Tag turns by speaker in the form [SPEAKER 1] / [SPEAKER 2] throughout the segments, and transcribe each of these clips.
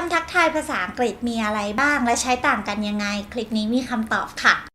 [SPEAKER 1] คำทักทายภาษาอังกฤษมีอะไรบ้าง และใช้ต่างกันยังไง คลิปนี้มีคำตอบค่ะ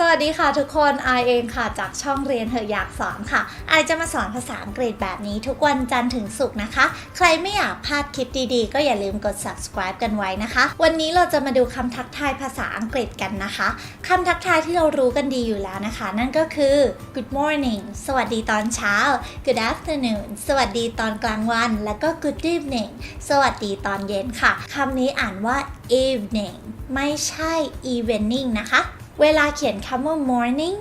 [SPEAKER 1] สวัสดีค่ะทุกคนไอเองค่ะจากช่องเรียนเธออยากสอนค่ะไอจะมาสอนภาษาอังกฤษแบบนี้ทุกวันจันทร์ถึงศุกร์นะคะ ใครไม่อยากพลาดคลิปดีๆ ก็อย่าลืมกด subscribe กันไว้นะคะ วันนี้เราจะมาดูคำทักทายภาษาอังกฤษกันนะคะคำทักทายที่เรารู้กันดีอยู่แล้วนะคะ นั่นก็คือ good morning สวัสดีตอนเช้า good afternoon สวัสดีตอนกลางวัน แล้วก็ good evening สวัสดีตอนเย็นค่ะคำนี้อ่านว่า evening ไม่ใช่ evening นะคะ เวลาเขียนคำว่า morning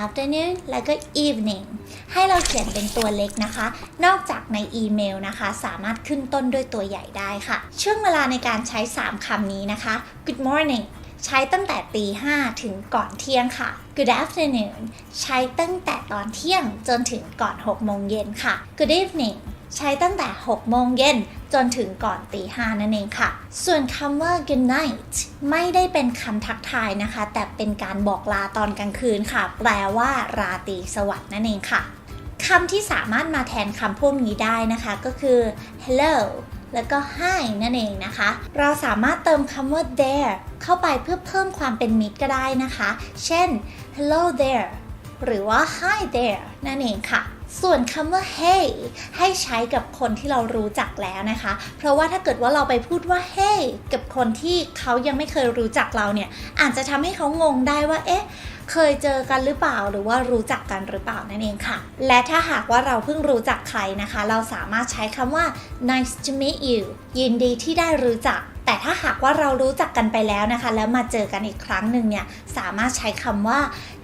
[SPEAKER 1] afternoon แล้วก็ evening ให้เราเขียนเป็นตัวเล็กนะคะ นอกจากในอีเมลนะคะ สามารถขึ้นต้นด้วยตัวใหญ่ได้ค่ะ ช่วงเวลาในการใช้ 3 คำนี้นะคะ good morning ใช้ตั้งแต่ตี5ถึงก่อนเที่ยงค่ะ Good afternoon ใช้ตั้งแต่ตอนเที่ยงจนถึงก่อน6โมงเย็นค่ะ Good evening ใช้ตั้งแต่ 6 โมงเย็นจนถึงก่อนตีห้านั่นเองค่ะ ส่วนคำว่า good night ไม่ได้เป็นคำทักทายนะคะ แต่เป็นการบอกลาตอนกลางคืนค่ะ แปลว่า ราตรีสวัสดิ์นั่นเองค่ะคำที่สามารถมาแทนคำพวกนี้ได้นะคะ ก็คือ hello แล้วก็ hi นั่นเองนะคะ เราสามารถเติมคำว่า there เข้าไปเพื่อเพิ่มความเป็นมิตรก็ได้นะคะ เช่น hello there หรือว่า hi there นั่นเองค่ะ ส่วนคำว่า hey ให้ใช้กับคนที่เรารู้จักแล้วนะคะ เพราะว่าถ้าเกิดว่าเราไปพูดว่า hey กับคนที่เขายังไม่เคยรู้จักเราเนี่ย อาจจะทำให้เขางงได้ว่า เอ๊ะ เคยเจอกันหรือเปล่า หรือว่ารู้จักกันหรือเปล่านั่นเองค่ะ และถ้าหากว่าเราเพิ่งรู้จักใครนะคะ เราสามารถใช้คำว่า nice to meet you ยินดีที่ได้รู้จักแต่ถ้าหากว่าเรารู้จักกันไปแล้วนะคะ แล้วมาเจอกันอีกครั้งหนึ่งเนี่ย สามารถใช้คำว่า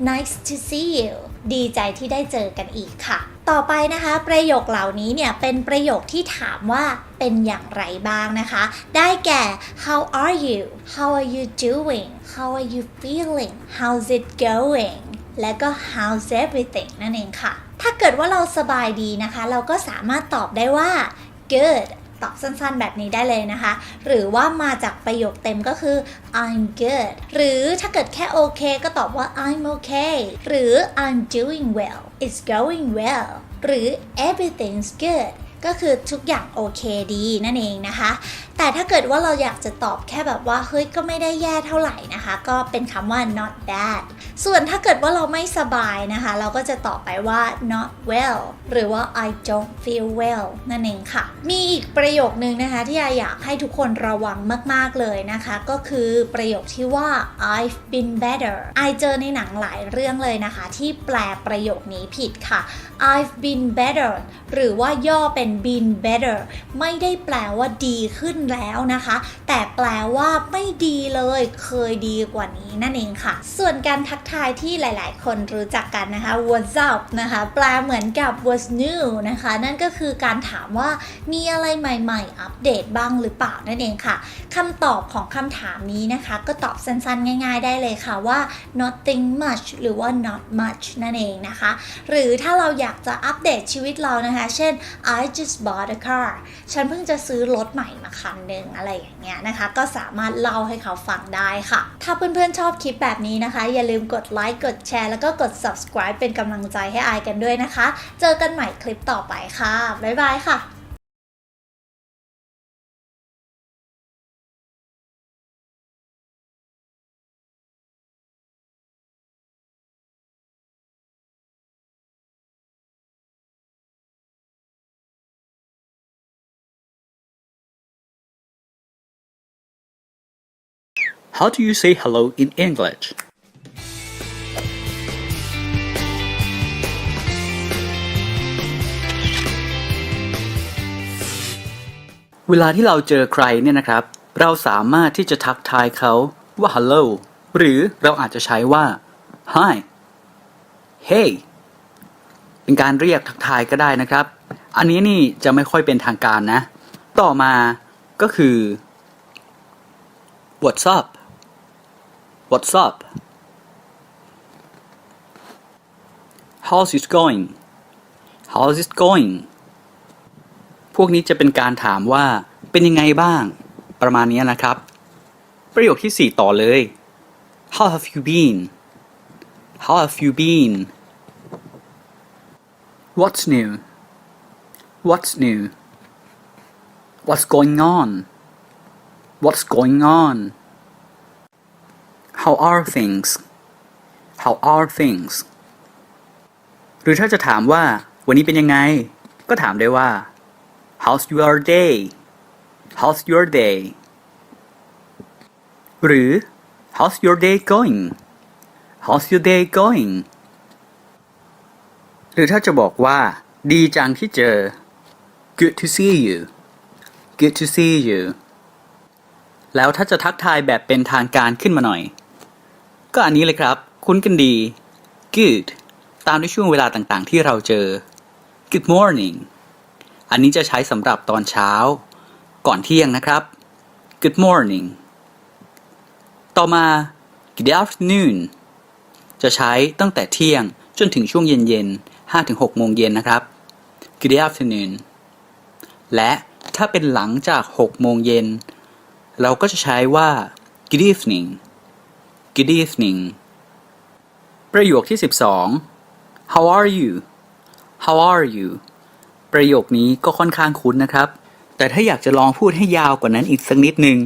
[SPEAKER 1] nice to see you ดีใจที่ได้เจอกันอีกค่ะ ต่อไปนะคะ ประโยคเหล่านี้เนี่ยเป็นประโยคที่ถามว่าเป็นอย่างไรบ้างนะคะ ได้แก่ how are you how are you doing how are you feeling how's it going และก็ how's everything นั่นเองค่ะ ถ้าเกิดว่าเราสบายดีนะคะ เราก็สามารถตอบได้ว่า good ตอบสั้นๆแบบนี้ได้เลยนะคะ หรือว่ามาจากประโยคเต็มก็คือ I'm good หรือถ้าเกิดแค่โอเคก็ตอบว่า I'm okay หรือ I'm doing well it's going well หรือ everything's good ก็คือทุกอย่างโอเคดีนั่นเองนะคะ แต่ถ้าเกิดว่าเราอยากจะตอบแค่แบบว่าเฮ้ยก็ไม่ได้แย่เท่าไหร่นะคะ ก็เป็นคำว่า not bad ส่วนถ้าเกิดว่าเราไม่สบายนะคะ เราก็จะตอบไปว่า not well หรือว่า I don't feel well นั่นเองค่ะ มีอีกประโยคนึงนะคะ ที่อยากให้ทุกคนระวังมาก ๆ เลยนะคะ ก็คือประโยคที่ว่า I've been better ไอเจอในหนังหลายเรื่องเลยนะคะ ที่แปลประโยคนี้ผิดค่ะ I've been better หรือว่าย่อเป็น been better ไม่ได้แปลว่าดีขึ้นแล้วนะคะ แต่แปลว่าไม่ดีเลยเคยดีกว่านี้นั่นเองค่ะ ส่วนการทักทายที่หลาย ๆ คนรู้จักกันนะคะ what's up นะคะ แปลเหมือนกับ what's new นะคะ นั่นก็คือการถามว่ามีอะไรใหม่ ๆ อัปเดตบ้างหรือเปล่านั่นเองค่ะคำตอบของคำถามนี้นะคะ ก็ตอบสั้น ๆ ง่าย ๆ ได้เลยค่ะว่า nothing much หรือว่า not much นั่นเองนะคะ หรือถ้าเราอยากจะอัปเดตชีวิตเรานะคะ เช่น I just bought a car ฉันเพิ่งจะซื้อรถใหม่มาคันหนึ่งอะไรอย่างเงี้ยนะคะ ก็สามารถเล่าให้เขาฟังได้ค่ะ ถ้าเพื่อนๆชอบคลิปแบบนี้นะคะ อย่าลืมกดไลค์กดแชร์แล้วก็กด subscribe เป็นกำลังใจให้อายกันด้วยนะคะ เจอกันใหม่คลิปต่อไปค่ะ บ๊ายบายค่ะ
[SPEAKER 2] How do you say hello in English? "เวลาที่เราเจอใครเนี่ยนะครับ เราสามารถที่จะทักทายเขาว่า hello หรือเราอาจจะใช้ว่า hi hey เป็นการเรียกทักทายก็ได้นะครับ อันนี้นี่จะไม่ค่อยเป็นทางการนะ ต่อมาก็คือ what's up What's up? How's it going? How's it going? พวกนี้จะเป็นการถามว่าเป็นยังไงบ้าง ประมาณนี้นะครับ ประโยคที่ 4 ต่อเลย How have you been? How have you been? What's new? What's new? What's going on What's going on How are things How are things หรือถ้าจะถามว่า วันนี้เป็นยังไง ก็ถามได้ว่า How's your day How's your day หรือ How's your day going How's your day going หรือถ้าจะบอกว่า ดีจังที่เจอ Good to see you Good to see you แล้วถ้าจะทักทายแบบเป็นทางการขึ้นมาหน่อย ก็อันนี้เลยครับ คุ้นกันดี Good ตามด้วยช่วงเวลาต่างๆ ที่เราเจอ Good morning อันนี้จะใช้สำหรับตอนเช้า ก่อนเที่ยงนะครับ Good morning ต่อมา Good afternoon จะใช้ตั้งแต่เที่ยงจนถึงช่วงเย็นๆ5-6โมงเย็นนะครับ Good afternoon และถ้าเป็นหลังจาก 6 โมงเย็น เราก็จะใช้ว่า Good evening Good evening ประโยคที่ 12 How are you How are you ประโยคนี้ก็ค่อนข้างคุ้นนะครับ แต่ถ้าอยากจะลองพูดให้ยาวกว่านั้นอีกสักนิดนึง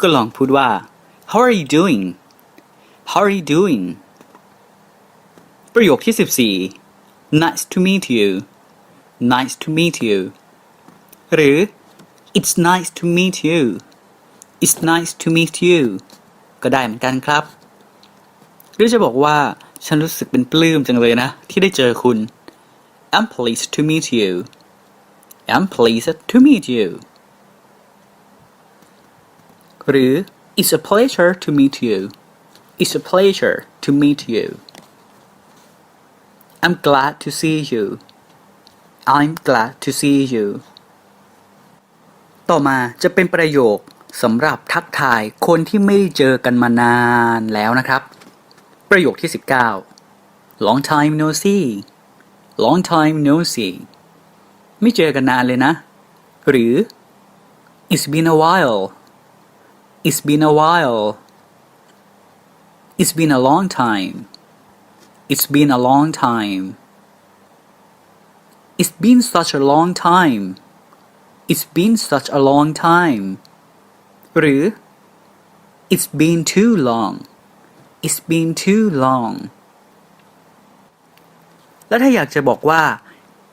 [SPEAKER 2] ก็ลองพูดว่า How are you doing How are you doing ประโยคที่ 14 Nice to meet you Nice to meet you หรือ It's nice to meet you It's nice to meet you ก็ได้เหมือนกันครับ หรือจะบอกว่าฉันรู้สึกเป็นปลื้มจังเลยนะ ที่ได้เจอคุณ I'm pleased to meet you I'm pleased to meet you หรือ It's a pleasure to meet you It's a pleasure to meet you I'm glad to see you I'm glad to see you ต่อมาจะเป็นประโยคสำหรับทักทายคนที่ไม่ได้เจอกันมานานแล้วนะครับ ประโยคที่ 19 long time no see long time no see ไม่เจอกันนานเลยนะ หรือ it's been a while it's been a while it's been a long time it's been a long time it's been such a long time it's been such a long time หรือ it's been too long it's been too long แล้วถ้าอยากจะบอกว่า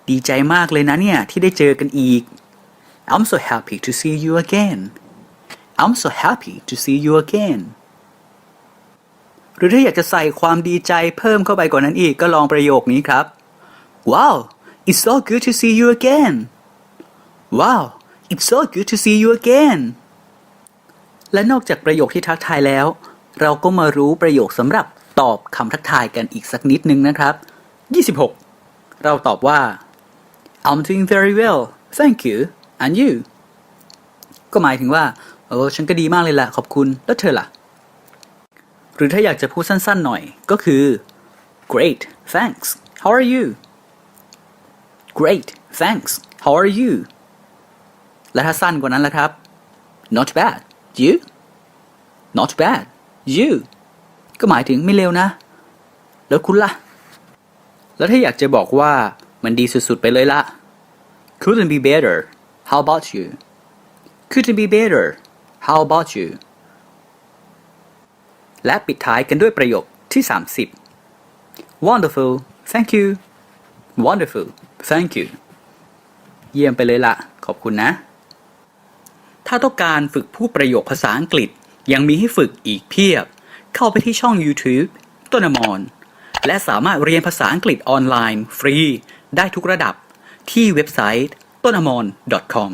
[SPEAKER 2] ดีใจมากเลยนะเนี่ย ที่ได้เจอกันอีก I'm so happy to see you again I'm so happy to see you again หรือถ้าอยากจะใส่ความดีใจเพิ่มเข้าไปกว่านั้นอีกก็ลองประโยคนี้ครับ Wow it's so good to see you again Wow it's so good to see you again และนอกจากประโยคที่ทักทายแล้ว เราก็มารู้ประโยคสำหรับตอบคำทักทายกันอีกสักนิดนึงนะครับ 26 เราตอบว่า I'm doing very well thank you and you ก็หมายถึงว่าเออฉันก็ดีมากเลยล่ะ ขอบคุณ แล้วเธอล่ะ หรือถ้าอยากจะพูดสั้นๆหน่อยก็คือ great thanks how are you great thanks how are you และถ้าสั้นกว่านั้นล่ะครับ not bad you not bad you ก็หมายถึงไม่เลวนะ แล้วคุณล่ะ แล้วถ้าอยากจะบอกว่ามันดีสุดๆไปเลยละ couldn't be better how about you couldn't be better how about you และปิดท้ายกันด้วยประโยคที่ 30 wonderful thank you wonderful thank you เยี่ยมไปเลยละ ขอบคุณนะ ถ้าต้องการฝึกพูดประโยคภาษาอังกฤษ ยังมีให้ฝึกอีกเพียบ เข้าไปที่ช่อง YouTube ต้นอมรและสามารถเรียนภาษาอังกฤษออนไลน์ ฟรี ได้ทุกระดับที่เว็บไซต์ต้นอมร .com